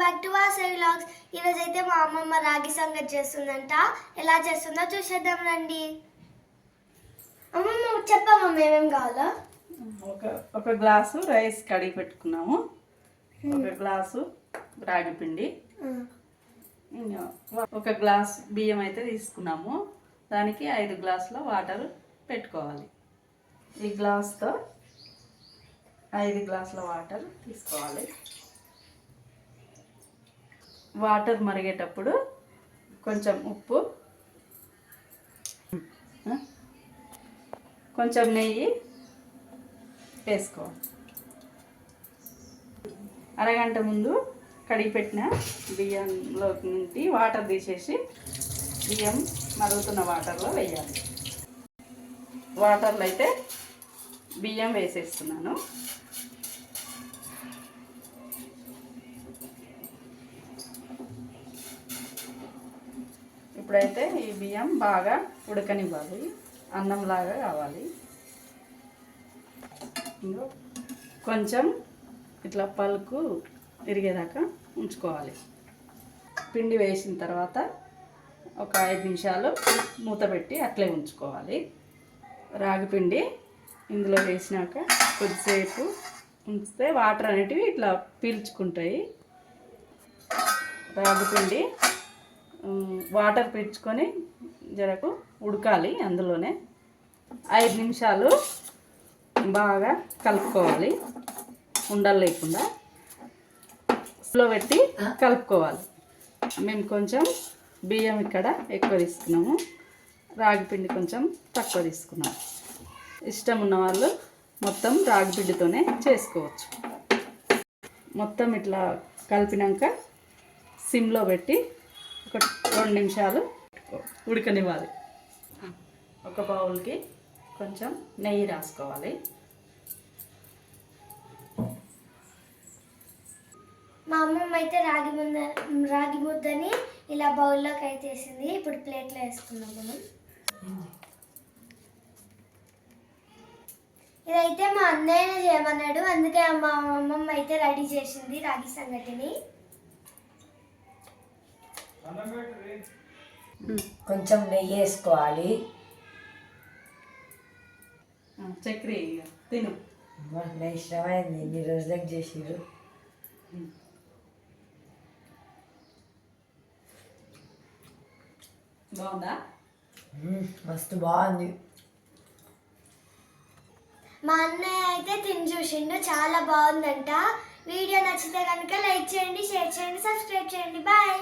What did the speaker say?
Back to Vasavi vlogs ఈరోజు అయితే మా అమ్మమ్మ రాగి సంగతి చేస్తుందంట. ఎలా చేస్తుందో చూసేద్దాం రండి. అమ్మమ్మ చెప్పమ్మమ్మ ఏమేమి కావాలో? ఒక ఒక గ్లాసు రైస్ కడిగి పెట్టుకున్నాము. ఒక గ్లాసు రాగి పిండి. ఒక గ్లాస్ బియ్యం అయితే తీసుకున్నాము. దానికి ఐదు గ్లాసుల వాటర్ పెట్టుకోవాలి. ఈ గ్లాస్తో ఐదు గ్లాసుల వాటర్ తీసుకోవాలి. వాటర్ మరిగేటప్పుడు కొంచెం ఉప్పు కొంచెం నెయ్యి వేసుకోవాలి. అరగంట ముందు కడిగి పెట్టిన బియ్యంలో నుండి వాటర్ తీసేసి బియ్యం మరుగుతున్న వాటర్లో వేయాలి. వాటర్లో అయితే బియ్యం వేసేస్తున్నాను. ఇప్పుడైతే ఈ బియ్యం బాగా ఉడకనివ్వాలి. అన్నంలాగా కావాలి. కొంచెం ఇట్లా పలుకు ఇరిగేదాకా ఉంచుకోవాలి. పిండి వేసిన తర్వాత ఒక ఐదు నిమిషాలు మూత పెట్టి అట్లే ఉంచుకోవాలి. రాగి పిండి ఇందులో వేసినాక కొద్దిసేపు ఉంచితే వాటర్ అనేటివి ఇట్లా పీల్చుకుంటాయి. రాగి పిండి వాటర్ పీడ్చుకొని జరకు ఉడకాలి అందులోనే. ఐదు నిమిషాలు బాగా కలుపుకోవాలి. ఉండలు లేకుండా. స్లో పెట్టి కలుపుకోవాలి. మేము కొంచెం బియ్యం ఇక్కడ ఎక్కువ తీసుకున్నాము. రాగి పిండి కొంచెం తక్కువ తీసుకున్నాము. ఇష్టం ఉన్న వాళ్ళు మొత్తం రాగి పిండితోనే చేసుకోవచ్చు. మొత్తం ఇట్లా కలిపినాక సిమ్లో పెట్టి ఒక రెండు నిమిషాలు ఉడకనివ్వాలి. ఒక బౌల్కి కొంచెం నెయ్యి రాసుకోవాలి. మా అమ్మమ్మ అయితే రాగి ముద్ద రాగి ముద్దని ఇలా బౌల్లోకి అయితే వేసింది. ఇప్పుడు ప్లేట్లో వేసుకున్నాం మనం. ఇదైతే మా అన్నయ్య చేయమన్నాడు. అందుకే మా అమ్మమ్మ అయితే రెడీ చేసింది రాగి సంగటిని. కొంచెం నెయ్యి వేసుకోవాలి. చక్కెర తిను. నా ఇష్టమైంది ఎన్ని రోజులకు చేసిరు బాగుందా? మస్తు బాగుంది. మా అన్నయ్య అయితే తిని చూసిండు. చాలా బాగుందంట. వీడియో నచ్చితే కనుక లైక్ చేయండి షేర్ చేయండి సబ్స్క్రైబ్ చేయండి. బాయ్.